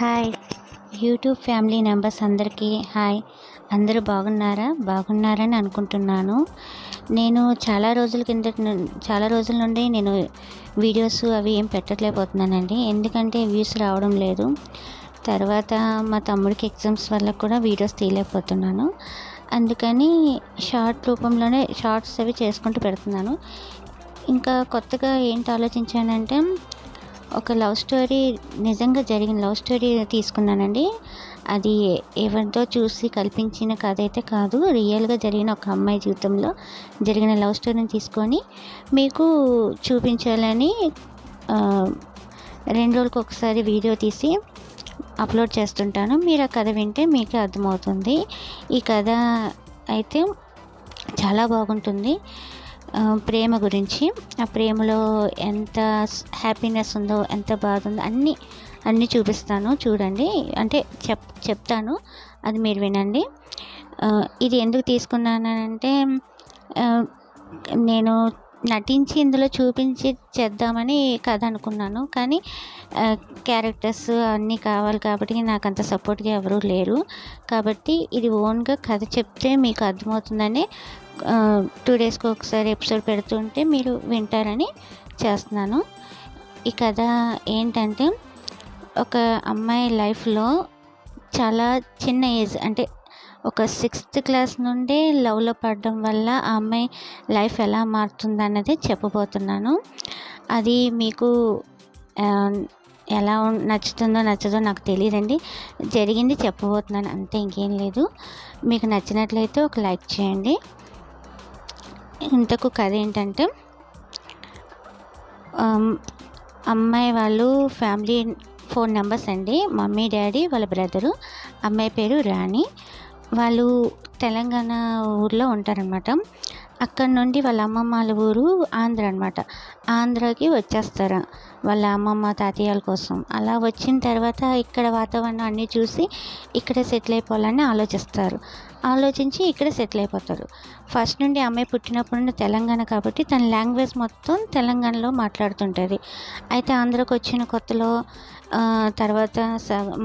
Hi. YouTube family members అందరికీ hi. అందరూ బాగున్నారా? బాగున్నారని అనుకుంటున్నాను. నేను చాలా రోజుల కింద చాలా రోజుల నుండి నేను వీడియోస్ అవి ఏం పెట్టట్లేకపోతున్నానండి. ఎందుకంటే వ్యూస్ రావడం లేదు. తర్వాత మా తమ్ముడికి ఎగ్జామ్స్ వల్ల కూడా వీడియోస్ తీయలేకపోతున్నాను. అందుకని షార్ట్ రూపంలోనే షార్ట్స్ అవి చేసుకుంటూ పెడుతున్నాను. ఇంకా కొత్తగా ఏంటి ఆలోచించానంటే ఒక లవ్ స్టోరీ నిజంగా జరిగిన లవ్ స్టోరీ తీసుకున్నానండి. అది ఎవరితో చూసి కల్పించిన కథ అయితే కాదు. రియల్గా జరిగిన ఒక అమ్మాయి జీవితంలో జరిగిన లవ్ స్టోరీని తీసుకొని మీకు చూపించాలని రెండు రోజులకు ఒకసారి వీడియో తీసి అప్లోడ్ చేస్తుంటాను. మీరు ఆ కథ వింటే మీకే అర్థమవుతుంది. ఈ కథ అయితే చాలా బాగుంటుంది. ప్రేమ గురించి ఆ ప్రేమలో ఎంత హ్యాపీనెస్ ఉందో ఎంత బాధ ఉందో అన్నీ అన్నీ చూపిస్తాను. చూడండి. అంటే చెప్ చెప్తాను. అది మీరు వినండి. ఇది ఎందుకు తీసుకున్నానంటే నేను నటించి ఇందులో చూపించి చేద్దామని కథ అనుకున్నాను. కానీ క్యారెక్టర్స్ అన్నీ కావాలి కాబట్టి నాకు అంత సపోర్ట్గా ఎవరూ లేరు. కాబట్టి ఇది ఓన్గా కథ చెప్తే మీకు అర్థమవుతుందని టూ డేస్కి ఒకసారి ఎపిసోడ్ పెడుతుంటే మీరు వింటారని చేస్తున్నాను. ఈ కథ ఏంటంటే ఒక అమ్మాయి లైఫ్లో చాలా చిన్న ఏజ్ అంటే ఒక సిక్స్త్ క్లాస్ నుండి లవ్లో పడడం వల్ల ఆ అమ్మాయి లైఫ్ ఎలా మారుతుంది అన్నది చెప్పబోతున్నాను. అది మీకు ఎలా నచ్చుతుందో నచ్చదో నాకు తెలియదండి. జరిగింది చెప్పబోతున్నాను అంతే ఇంకేం లేదు. మీకు నచ్చినట్లయితే ఒక లైక్ చేయండి. ఇంతకు కథ ఏంటంటే అమ్మాయి వాళ్ళు ఫ్యామిలీ ఫోర్ నెంబర్స్ అండి. మమ్మీ డాడీ వాళ్ళ బ్రదరు అమ్మాయి పేరు రాణి. వాళ్ళు తెలంగాణ ఊర్లో ఉంటారనమాట అక్కడ నుండి వాళ్ళ అమ్మమ్మ వాళ్ళ ఊరు ఆంధ్ర అనమాట ఆంధ్రాకి వచ్చేస్తారు వాళ్ళ అమ్మమ్మ తాతయ్యల కోసం. అలా వచ్చిన తర్వాత ఇక్కడ వాతావరణం అన్నీ చూసి ఇక్కడ సెటిల్ అయిపోవాలని ఆలోచిస్తారు. ఆలోచించి ఇక్కడ సెటిల్ అయిపోతారు. ఫస్ట్ నుండి అమ్మాయి పుట్టినప్పుడు నుండి తెలంగాణ కాబట్టి తన లాంగ్వేజ్ మొత్తం తెలంగాణలో మాట్లాడుతుంటుంది. అయితే ఆంధ్రాకి వచ్చిన కొత్తలో తర్వాత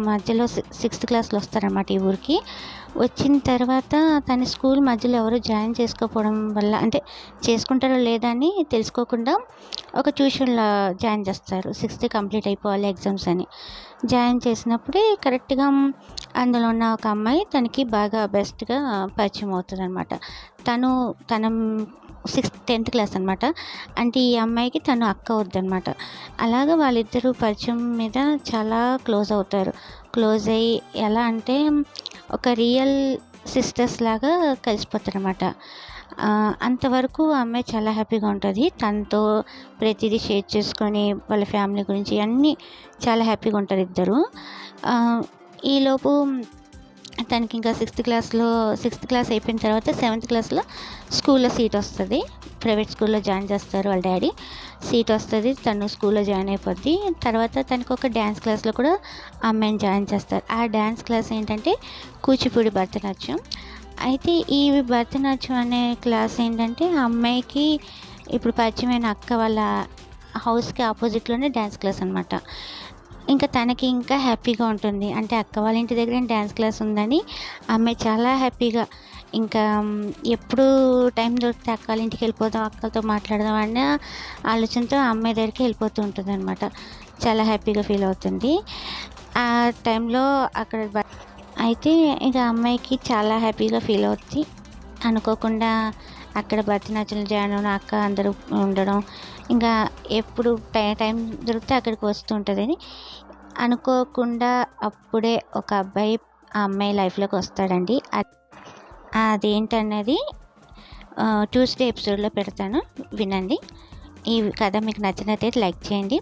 మధ్యలో సిక్స్త్ క్లాస్లో వస్తారన్నమాట ఈ ఊరికి. వచ్చిన తర్వాత తన స్కూల్ మధ్యలో ఎవరు జాయిన్ చేసుకోకపోవడం వల్ల అంటే చేసుకుంటారో లేదా అని తెలుసుకోకుండా ఒక ట్యూషన్లో జాయిన్ చేస్తారు. సిక్స్త్ కంప్లీట్ అయిపోవాలి ఎగ్జామ్స్ అని. జాయిన్ చేసినప్పుడే కరెక్ట్గా అందులో ఉన్న ఒక అమ్మాయి తనకి బాగా బెస్ట్గా పరిచయం అవుతుంది అనమాట తను తన సిక్స్త్ టెన్త్ క్లాస్ అనమాట అంటే ఈ అమ్మాయికి తను అక్క వద్దనమాట అలాగ వాళ్ళిద్దరూ పరిచయం మీద చాలా క్లోజ్ అవుతారు. క్లోజ్ అయ్యి ఎలా అంటే ఒక రియల్ సిస్టర్స్ లాగా కలిసిపోతారు అనమాట అంతవరకు ఆ అమ్మాయి చాలా హ్యాపీగా ఉంటుంది. తనతో ప్రతిదీ షేర్ చేసుకొని వాళ్ళ ఫ్యామిలీ గురించి అన్నీ చాలా హ్యాపీగా ఉంటారు ఇద్దరు. ఈలోపు తనకి ఇంకా సిక్స్త్ క్లాస్లో సిక్స్త్ క్లాస్ అయిపోయిన తర్వాత సెవెంత్ క్లాస్లో స్కూల్లో సీట్ వస్తుంది. ప్రైవేట్ స్కూల్లో జాయిన్ చేస్తారు వాళ్ళ డాడీ. సీట్ వస్తుంది తను స్కూల్లో జాయిన్ అయిపోద్ది. తర్వాత తనకు ఒక డ్యాన్స్ క్లాస్లో కూడా అమ్మాయిని జాయిన్ చేస్తారు. ఆ డ్యాన్స్ క్లాస్ ఏంటంటే కూచిపూడి భరతనాట్యం. అయితే ఈ భరతనాట్యం అనే క్లాస్ ఏంటంటే అమ్మాయికి ఇప్పుడు పరిచయమైన అక్క వాళ్ళ హౌస్కి ఆపోజిట్లోనే డ్యాన్స్ క్లాస్ అనమాట ఇంకా తనకి ఇంకా హ్యాపీగా ఉంటుంది. అంటే అక్క వాళ్ళ ఇంటి దగ్గర డ్యాన్స్ క్లాస్ ఉందని ఆమె అమ్మాయి చాలా హ్యాపీగా ఇంకా ఎప్పుడు టైం దొరికితే అక్క వాళ్ళ ఇంటికి వెళ్ళిపోదాం అక్కలతో మాట్లాడదాం అన్న ఆలోచనతో అమ్మాయి దగ్గరికి వెళ్ళిపోతూ ఉంటుంది అనమాట చాలా హ్యాపీగా ఫీల్ అవుతుంది. ఆ టైంలో అక్కడ అయితే ఇక అమ్మాయికి చాలా హ్యాపీగా ఫీల్ అవుతుంది అనుకోకుండా అక్కడ భరతనాట్యం జాయిన్ అక్క అందరూ ఉండడం ఇంకా ఎప్పుడు టై టైం దొరికితే అక్కడికి వస్తుంటుందని అనుకోకుండా అప్పుడే ఒక అబ్బాయి ఆ అమ్మాయి లైఫ్లోకి వస్తాడండి. అదేంటన్నది ట్యూస్డే ఎపిసోడ్లో పెడతాను. వినండి. ఈ కథ మీకు నచ్చినట్లయితే లైక్ చేయండి.